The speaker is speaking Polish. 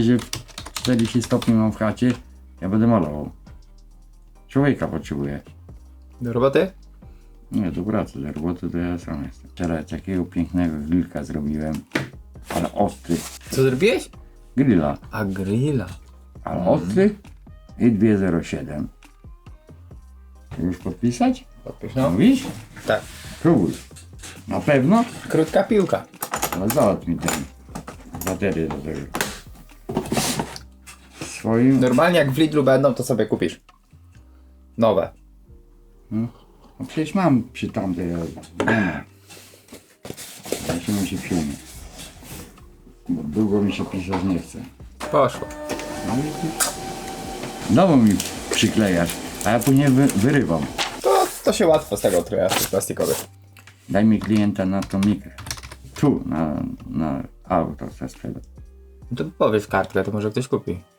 że 40 stopni mam w chacie, ja będę malował. Człowieka potrzebuję. Do roboty? Nie, do pracy, do roboty to ja sam jestem. Wczoraj takiego pięknego grillka zrobiłem, ale ostry. Co zrobiłeś? Grilla, A grilla. ale ostry i 207. Już podpisać? Podpisz no. Mówisz? Tak. Próbuj. Na pewno? Krótka piłka. Ale załatw mi ten baterię do tego. Swoim. Normalnie jak w Lidlu będą, to sobie kupisz. Nowe. No przecież mam przy tamtej. Ja się musi przyjmie. Bo długo mi się pisać nie chce. Poszło. No mi przyklejasz, a ja później wy, wyrywam. To, to się łatwo z tego trójastych plastikowych. Daj mi klienta na tą mikrę. Tu, na, na auto chcę sprzedać. No to powiedz kartkę, to może ktoś kupi.